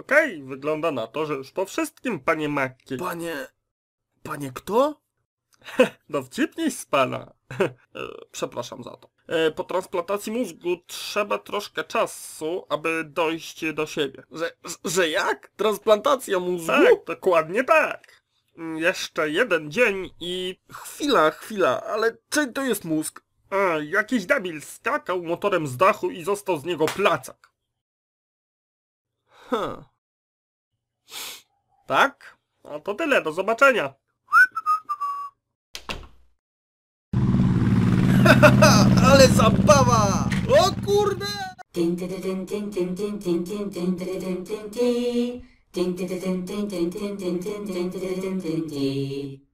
Okej, wygląda na to, że już po wszystkim, panie Mackie. Panie... Panie kto? Dowcipniej z pana. E, Przepraszam za to. E, Po transplantacji mózgu trzeba troszkę czasu, aby dojść do siebie. Że, że jak? Transplantacja mózgu? Tak, dokładnie tak. Mm, Jeszcze jeden dzień i... Chwila, chwila, ale czy to jest mózg? A, jakiś debil skakał motorem z dachu i został z niego placak. Huh. Tak? A to tyle, do zobaczenia. Ale zabawa! O kurde! Din din din din din din din din din din din din